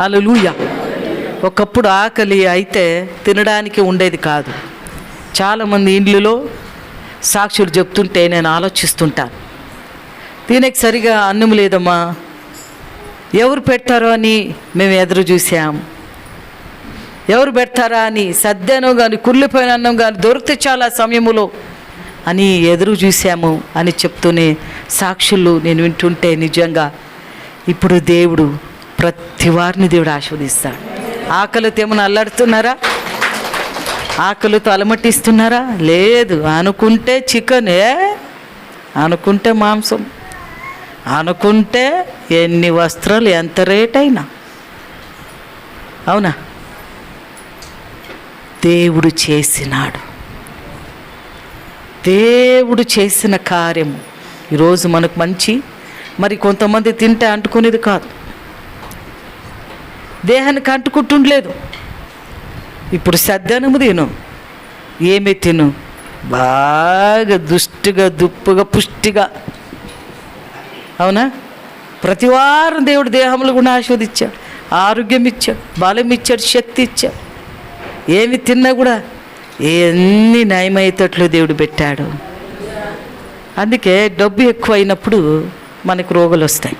అలలుయ ఒకప్పుడు ఆకలి అయితే తినడానికి ఉండేది కాదు. చాలామంది ఇండ్లలో సాక్షులు చెప్తుంటే నేను ఆలోచిస్తుంటాను. దీనికి సరిగా అన్నం లేదమ్మా. ఎవరు పెడతారో అని మేము ఎదురు చూసాం ఎవరు పెడతారా అని సద్దనం కానీ కుళ్ళిపోయిన అన్నం కానీ దొరికితే చాలా సమయములో అని ఎదురు చూసాము అని చెప్తూనే సాక్షులు నేను వింటుంటే నిజంగా ఇప్పుడు దేవుడు ప్రతి వారిని దేవుడు ఆస్వాదిస్తాడు ఆకలితో ఏమైనా అల్లాడుతున్నారా? ఆకలితో అలమటిస్తున్నారా? లేదు. అనుకుంటే చికెనే అనుకుంటే మాంసం అనుకుంటే ఎన్ని వస్త్రాలు ఎంత రేట్ అయినా. అవునా? దేవుడు చేసినాడు. దేవుడు చేసిన కార్యము. ఈరోజు మనకు మంచి. మరి కొంతమంది తింటే అంటుకునేది కాదు. దేహానికి అంటుకుంటుండలేదు ఇప్పుడు సద్దనము తిను. ఏమి తిను? బాగా దుష్టిగా దుప్పుగా పుష్టిగా. అవునా? ప్రతి వారం దేవుడు దేహములు కూడా ఆస్వాదించాడు ఆరోగ్యం ఇచ్చాడు. బలం ఇచ్చాడు. శక్తి ఇచ్చాడు. ఏమి తిన్నా కూడా ఎన్ని నయమయ్యేటట్లు దేవుడు పెట్టాడు. అందుకే డబ్బు ఎక్కువ అయినప్పుడు మనకు రోగాలు వస్తాయి.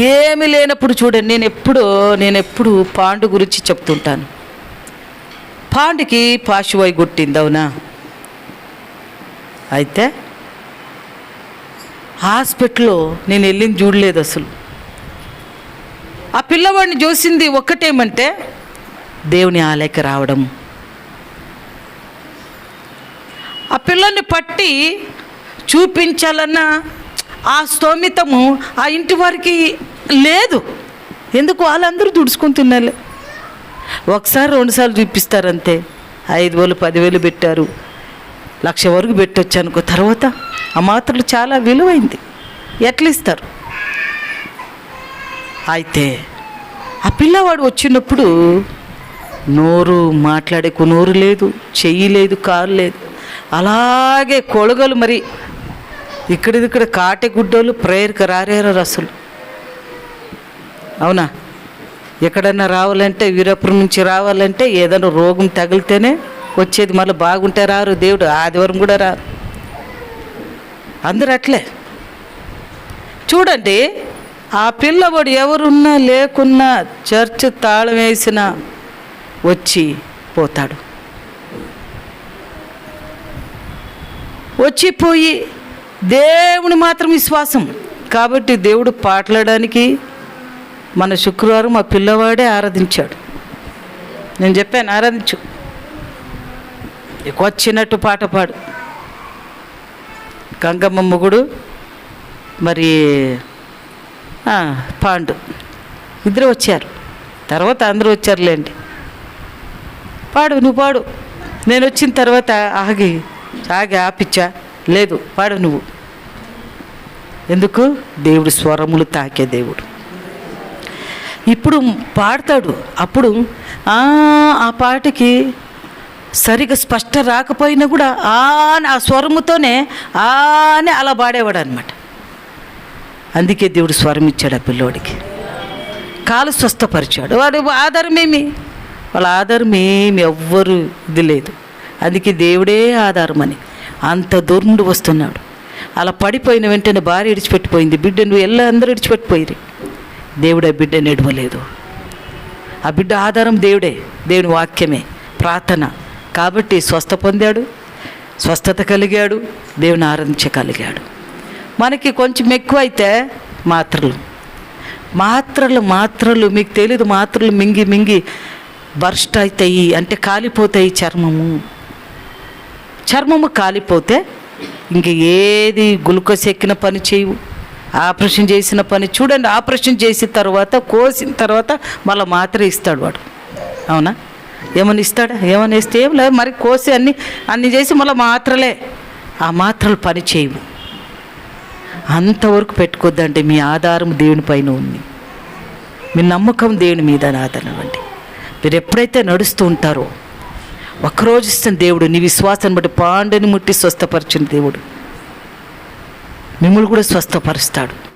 ఏమి లేనప్పుడు చూడండి నేను ఎప్పుడు నేను ఎప్పుడు పాండు గురించి చెప్తుంటాను. పాండుకి పాశువై గుట్టింది అవునా? అయితే హాస్పిటల్లో నేను వెళ్ళింది చూడలేదు అసలు. ఆ పిల్లవాడిని చూసింది ఒక్కటేమంటే దేవుని ఆలయకి రావడం ఆ పిల్లల్ని పట్టి చూపించాలన్నా ఆ స్తోమితము ఆ ఇంటి వారికి లేదు. ఎందుకు వాళ్ళందరూ దుడుచుకుంటున్నారు ఒకసారి రెండుసార్లు చూపిస్తారంతే. ఐదు వేలు పదివేలు పెట్టారు. లక్ష వరకు పెట్టొచ్చు అనుకో. తర్వాత ఆ మాత్రలు చాలా విలువైంది. ఎట్లా ఇస్తారు అయితే ఆ పిల్లవాడు వచ్చినప్పుడు నోరు మాట్లాడేకు నోరు లేదు చెయ్యి లేదు కారు లేదు. అలాగే కొడగలు మరి ఇక్కడిదిక్కడ కాటె గుడ్డోళ్ళు ప్రేయర్కి రారేరు అసలు అవునా? ఎక్కడన్నా రావాలంటే వీరపురం నుంచి రావాలంటే ఏదైనా రోగం తగిలితేనే వచ్చేది మళ్ళీ బాగుంటే రారు దేవుడు ఆదివారం కూడా రారు. అందరూ అట్లే. చూడండి ఆ పిల్లవాడు ఎవరున్నా లేకున్నా చర్చ్ తాళం వేసినా వచ్చి పోతాడు. వచ్చిపోయి దేవుని మాత్రం విశ్వాసం. కాబట్టి దేవుడు పాటలాడడానికి మన శుక్రవారం మా పిల్లవాడే ఆరాధించాడు. నేను చెప్పాను ఆరాధించు. వచ్చినట్టు పాట పాడు. గంగమ్మ మొగుడు మరి పాండు. ఇద్దరు వచ్చారు. తర్వాత అందరూ వచ్చారులేండి. పాడు నువ్వు పాడు. నేను వచ్చిన తర్వాత ఆగి ఆగి ఆపిచ్చా. లేదు పాడు నువ్వు. ఎందుకు? దేవుడు స్వరములు తాకే దేవుడు. ఇప్పుడు పాడతాడు. అప్పుడు ఆ ఆ పాటకి సరిగా స్పష్ట రాకపోయినా కూడా ఆ ఆ స్వరముతోనే ఆ అని అలా పాడేవాడు అనమాట అందుకే దేవుడు స్వరం ఇచ్చాడు ఆ పిల్లోడికి. కాలు స్వస్థపరిచాడు. వాడు ఆధారం ఏమి వాళ్ళ ఆధారం ఏమి ఎవ్వరు ఇది లేదు. అందుకే దేవుడే ఆధారం అని అంత దుర్ముడు వస్తున్నాడు. అలా పడిపోయిన వెంటనే భార్య ఇడిచిపెట్టిపోయింది. బిడ్డ నువ్వు ఎల్ల అందరూ ఇడిచిపెట్టిపోయిరి దేవుడు ఆ బిడ్డను ఎడవలేదు ఆ బిడ్డ ఆధారం దేవుడే దేవుని వాక్యమే ప్రార్థన. కాబట్టి స్వస్థ పొందాడు స్వస్థత కలిగాడు దేవుని ఆరాధించగలిగాడు మనకి కొంచెం ఎక్కువ అయితే మాత్రలు. మాత్రలు మాత్రలు మీకు తెలియదు మాత్రలు మింగి మింగి బర్స్ట్ అవుతాయి అంటే కాలిపోతాయి చర్మము. చర్మము కాలిపోతే ఇంక ఏది గ్లూకోజ్ ఎక్కిన పని చేయవు. ఆపరేషన్ చేసిన పని చూడండి ఆపరేషన్ చేసిన తర్వాత కోసిన తర్వాత మళ్ళీ మాత్ర ఇస్తాడు వాడు. అవునా? ఏమని ఇస్తాడా? ఏమని ఇస్తే ఏం లేదు మరి కోసి అన్ని అన్ని చేసి మళ్ళీ మాత్రలే. ఆ మాత్రలు పని చేయవు. అంతవరకు పెట్టుకోద్దంటే మీ ఆధారం దేవుని పైన ఉంది. మీ నమ్మకం దేవుని మీద ఆధారమండి మీరు ఎప్పుడైతే నడుస్తూ ఉంటారో ఒకరోజు ఇస్తున్న దేవుడు నీ విశ్వాసాన్ని బట్టి పాండని ముట్టి స్వస్థపరిచిన దేవుడు. మిమ్మల్ని కూడా స్వస్థపరుస్తాడు.